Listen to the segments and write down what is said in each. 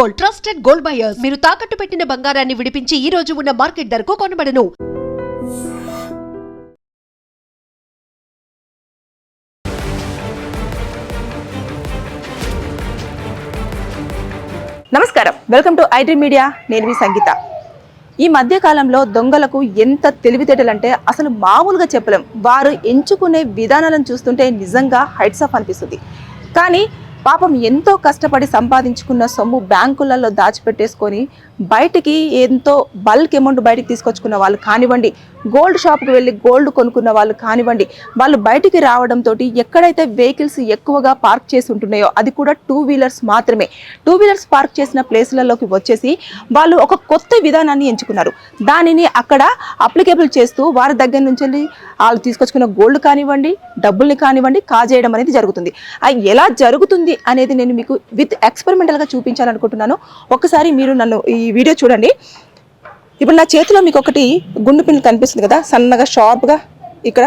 Gold trusted gold buyers. మీరు తాకట్టు పెట్టిన బంగారాన్ని విడిపించి ఈ రోజు ఉన్న మార్కెట్ ధరకు కొనబడను. నమస్కారం. Welcome to iDream media. నేను మీ సంగీత. ఈ మధ్య కాలంలో దొంగలకు ఎంత తెలివితేటలంటే అసలు మామూలుగా చెప్పలేం. వారు ఎంచుకునే విధానాలను చూస్తుంటే నిజంగా హైట్స్ ఆఫ్ అనిపిస్తుంది. కానీ పాపం ఎంతో కష్టపడి సంపాదించుకున్న సొమ్ము బ్యాంకులలో దాచిపెట్టేసుకొని బయటికి ఎంతో బల్క్ అమౌంట్ బయటికి తీసుకొచ్చుకున్న వాళ్ళు కానివ్వండి గోల్డ్ షాప్కి వెళ్ళి గోల్డ్ కొనుక్కున్న వాళ్ళు కానివ్వండి వాళ్ళు బయటికి రావడంతో ఎక్కడైతే వెహికల్స్ ఎక్కువగా పార్క్ చేసి ఉంటున్నాయో అది కూడా టూ వీలర్స్ మాత్రమే. టూ వీలర్స్ పార్క్ చేసిన ప్లేస్లలోకి వచ్చేసి వాళ్ళు ఒక కొత్త విధానాన్ని ఎంచుకున్నారు. దానిని అక్కడ అప్లికేబుల్ చేస్తూ వారి దగ్గర నుంచి వాళ్ళు తీసుకొచ్చుకున్న గోల్డ్ కానివ్వండి డబ్బుల్ని కానివ్వండి కాజేయడం అనేది జరుగుతుంది. అది ఎలా జరుగుతుంది అనేది నేను మీకు విత్ ఎక్స్పెరిమెంటల్గా చూపించాలనుకుంటున్నాను. ఒకసారి మీరు నన్ను ఈ వీడియో చూడండి. ఇప్పుడు నా చేతిలో మీకు ఒకటి గుండు పిన్ కనిపిస్తుంది కదా సన్నగా షార్ప్గా ఇక్కడ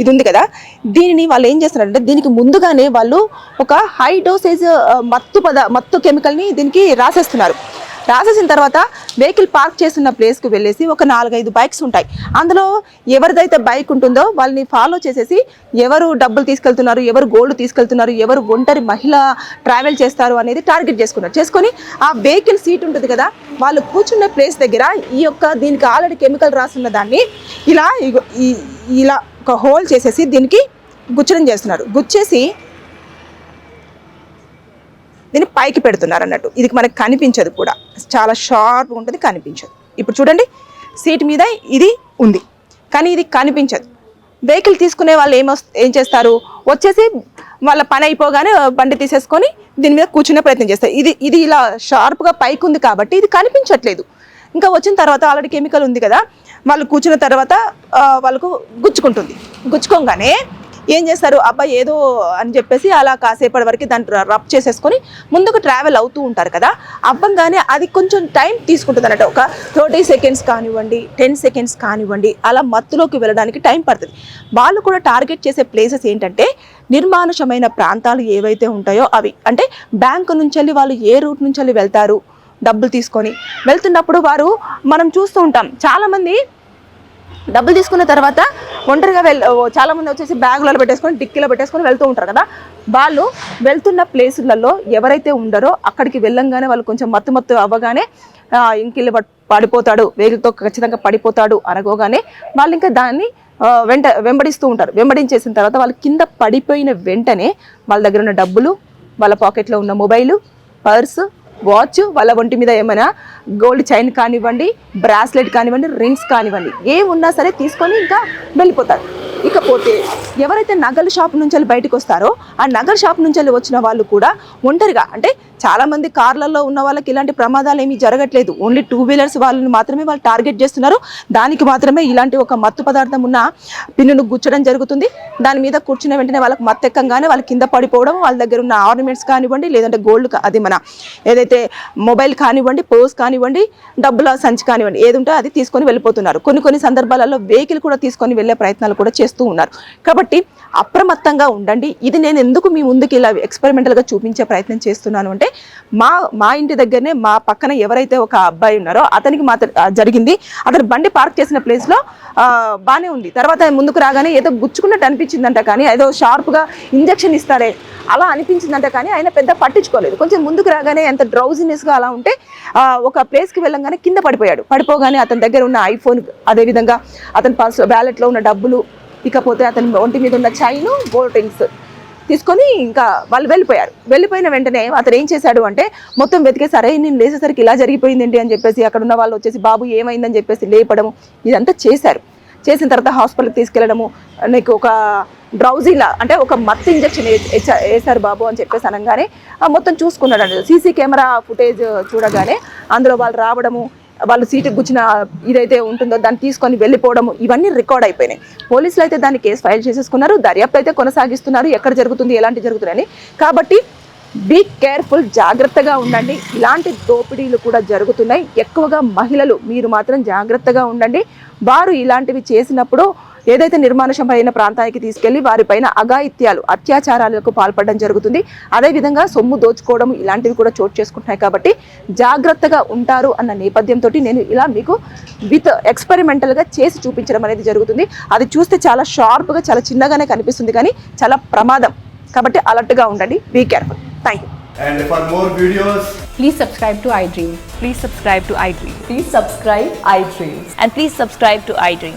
ఇది ఉంది కదా. దీనిని వాళ్ళు ఏం చేస్తున్నారంటే దీనికి ముందుగానే వాళ్ళు ఒక హై డోసేజ్ మత్తు పద మత్తు కెమికల్ని దీనికి రాసేస్తున్నారు. రాసేసిన తర్వాత వెహికల్ పార్క్ చేస్తున్న ప్లేస్కి వెళ్ళేసి ఒక నాలుగైదు బైక్స్ ఉంటాయి. అందులో ఎవరిదైతే బైక్ ఉంటుందో వాళ్ళని ఫాలో చేసేసి ఎవరు డబ్బులు తీసుకెళ్తున్నారు ఎవరు గోల్డ్ తీసుకెళ్తున్నారు ఎవరు ఒంటరి మహిళ ట్రావెల్ చేస్తారు అనేది టార్గెట్ చేసుకున్నారు. చేసుకొని ఆ వెహికల్ సీట్ ఉంటుంది కదా వాళ్ళు కూర్చున్న ప్లేస్ దగ్గర ఈ యొక్క దీనికి ఆల్రెడీ కెమికల్ రాసున్న దాన్ని ఇలా ఈ- ఇలా ఒక హోల్ చేసేసి దీనికి గుచ్చడం చేస్తున్నారు. గుచ్చేసి దీన్ని పైకి పెడుతున్నారు అన్నట్టు. ఇది మనకు కనిపించదు కూడా. చాలా షార్ప్గా ఉంటుంది కనిపించదు. ఇప్పుడు చూడండి సీట్ మీద ఇది ఉంది కానీ ఇది కనిపించదు. వెహికల్ తీసుకునే వాళ్ళు ఏమో ఏం చేస్తారు? వచ్చేసి వాళ్ళ పని అయిపోగానే బండి తీసేసుకొని దీని మీద కూర్చునే ప్రయత్నం చేస్తారు. ఇది ఇది ఇలా షార్ప్గా పైకి ఉంది కాబట్టి ఇది కనిపించట్లేదు. ఇంకా వచ్చిన తర్వాత ఆల్రెడీ కెమికల్ ఉంది కదా వాళ్ళు కూర్చున్న తర్వాత వాళ్ళకు గుచ్చుకుంటుంది. గుచ్చుకోగానే ఏం చేస్తారు? అబ్బాయి ఏదో అని చెప్పేసి అలా కాసేపటి వరకు దాన్ని రబ్ చేసేసుకొని ముందుకు ట్రావెల్ అవుతూ ఉంటారు కదా? అవ్వంగానే అది కొంచెం టైం తీసుకుంటుంది అన్నట్టు ఒక థర్టీ సెకండ్స్ కానివ్వండి టెన్ సెకండ్స్ కానివ్వండి అలా మత్తులోకి వెళ్ళడానికి టైం పడుతుంది. వాళ్ళు కూడా టార్గెట్ చేసే ప్లేసెస్ ఏంటంటే నిర్మానుషమైన ప్రాంతాలు ఏవైతే ఉంటాయో అవి. అంటే బ్యాంకు నుంచి వెళ్ళి వాళ్ళు ఏ రూట్ నుంచి వెళ్ళి వెళ్తారు? డబ్బులు తీసుకొని. వెళ్తున్నప్పుడు వారు మనం చూస్తూ ఉంటాం. చాలామంది డబ్బులు తీసుకున్న తర్వాత ఒంటరిగా వెళ్ చాలామంది చాలా మంది వచ్చేసి బ్యాగులలో పెట్టేసుకొని డిక్కీలో పెట్టేసుకొని వెళ్తూ ఉంటారు కదా. వాళ్ళు వెళ్తున్న ప్లేసులలో ఎవరైతే ఉండరో అక్కడికి వెళ్ళంగానే వాళ్ళు కొంచెం మత్తు మత్తు అవ్వగానే ఆ, ఇంకిల్లు పడిపోతాడు వేగులతో ఖచ్చితంగా పడిపోతాడు అనగోగానే వాళ్ళు ఇంకా దాన్ని వెంట వెంబడిస్తూ ఉంటారు. వెంబడించేసిన తర్వాత వాళ్ళు కింద పడిపోయిన వెంటనే వాళ్ళ దగ్గర ఉన్న డబ్బులు వాళ్ళ పాకెట్లో ఉన్న మొబైలు పర్సు వాచ్ వాళ్ళ ఒంటి మీద ఏమైనా గోల్డ్ చైన్ కానివ్వండి బ్రాస్లెట్ కానివ్వండి రింగ్స్ కానివ్వండి ఏమున్నా సరే తీసుకొని ఇంకా వెళ్ళిపోతారు. ఇకపోతే ఎవరైతే నగల షాప్ నుంచి వెళ్ళి బయటకు వస్తారో ఆ నగల షాప్ నుంచి వచ్చిన వాళ్ళు కూడా ఒంటరిగా అంటే చాలా మంది కార్లలో ఉన్న వాళ్ళకి ఇలాంటి ప్రమాదాలు ఏమీ జరగట్లేదు. ఓన్లీ టూ వీలర్స్ వాళ్ళని మాత్రమే వాళ్ళు టార్గెట్ చేస్తున్నారు. దానికి మాత్రమే ఇలాంటి ఒక మత్తు పదార్థం ఉన్న పిన్నును గుచ్చడం జరుగుతుంది. దాని మీద కూర్చున్న వెంటనే వాళ్ళకి మత్తెక్కంగానే వాళ్ళ కింద పడిపోవడం వాళ్ళ దగ్గర ఉన్న ఆర్నమెంట్స్ కానివ్వండి లేదంటే గోల్డ్ అది మన ఏదైతే మొబైల్ కానివ్వండి పర్స్ కానివ్వండి డబ్బుల సంచి కానివ్వండి ఏది ఉంటే అది తీసుకొని వెళ్ళిపోతున్నారు. కొన్ని కొన్ని సందర్భాలలో వెహికల్ కూడా తీసుకొని వెళ్ళే ప్రయత్నాలు కూడా చేస్తూ ఉన్నారు. కాబట్టి అప్రమత్తంగా ఉండండి. ఇది నేను ఎందుకు మీ ముందుకు ఇలా ఎక్స్పెరిమెంటల్గా చూపించే ప్రయత్నం చేస్తున్నాను అంటే మా మా ఇంటి దగ్గరనే మా పక్కన ఎవరైతే ఒక అబ్బాయి ఉన్నారో అతనికి మాత్రం జరిగింది. అతను బండి పార్క్ చేసిన ప్లేస్లో బాగానే ఉంది. తర్వాత ముందుకు రాగానే ఏదో గుచ్చుకున్నట్టు అనిపించిందంట కానీ ఏదో షార్ప్గా ఇంజెక్షన్ ఇస్తారే అలా అనిపించిందంట కానీ ఆయన పెద్ద పట్టించుకోలేదు. కొంచెం ముందుకు రాగానే ఎంత డ్రౌజినెస్గా అలా ఉంటే ఒక ప్లేస్కి వెళ్ళంగానే కింద పడిపోయాడు. పడిపోగానే అతని దగ్గర ఉన్న ఐఫోన్ అదేవిధంగా అతని పర్స్ బ్యాలెట్లో ఉన్న డబ్బులు ఇకపోతే అతని ఒంటి మీద ఉన్న చైను గోల్డ్ రింగ్స్ తీసుకొని ఇంకా వాళ్ళు వెళ్ళిపోయారు. వెళ్ళిపోయిన వెంటనే అతను ఏం చేశాడు అంటే మొత్తం వెతికే సరే నేను లేచేసరికి ఇలా జరిగిపోయింది ఏంటి? అని చెప్పేసి అక్కడ ఉన్న వాళ్ళు వచ్చేసి బాబు ఏమైందని చెప్పేసి లేపడము. ఇదంతా చేశారు. చేసిన తర్వాత హాస్పిటల్కి తీసుకెళ్ళడము. నీకు ఒక డ్రౌజీలా అంటే ఒక మత్తు ఇంజక్షన్ వేసారు బాబు అని చెప్పేసి అనగానే ఆ మొత్తం చూసుకున్నాడు అండి సీసీ కెమెరా ఫుటేజ్ చూడగానే అందులో వాళ్ళు రావడము వాళ్ళు సీటు గుచ్చిన ఇదైతే ఉంటుందో దాన్ని తీసుకొని వెళ్ళిపోవడం ఇవన్నీ రికార్డ్ అయిపోయినాయి. పోలీసులు అయితే దాన్ని కేసు ఫైల్ చేసేసుకున్నారు దర్యాప్తు అయితే కొనసాగిస్తున్నారు ఎక్కడ జరుగుతుంది ఎలాంటి జరుగుతున్నాయని కాబట్టి బీ కేర్ఫుల్ జాగ్రత్తగా ఉండండి. ఇలాంటి దోపిడీలు కూడా జరుగుతున్నాయి. ఎక్కువగా మహిళలు మీరు మాత్రం జాగ్రత్తగా ఉండండి. వారు ఇలాంటివి చేసినప్పుడు ఏదైతే నిర్మానుషమైన ప్రాంతానికి తీసుకెళ్ళి వారిపైన అఘాయిత్యాలు అత్యాచారాలకు పాల్పడడం జరుగుతుంది అదేవిధంగా సొమ్ము దోచుకోవడం ఇలాంటివి కూడా చోటు చేసుకుంటున్నాయి కాబట్టి జాగ్రత్తగా ఉంటారు అన్న నేపథ్యంతో నేను ఇలా మీకు విత్ ఎక్స్పెరిమెంటల్గా చేసి చూపించడం అనేది జరుగుతుంది అది చూస్తే చాలా షార్ప్గా చాలా చిన్నగానే కనిపిస్తుంది కానీ చాలా ప్రమాదం కాబట్టి అలర్ట్గా ఉండండి be careful thank you And for more videos, Please subscribe to iDream. Please subscribe to iDream. Please subscribe iDream. And please subscribe to iDream.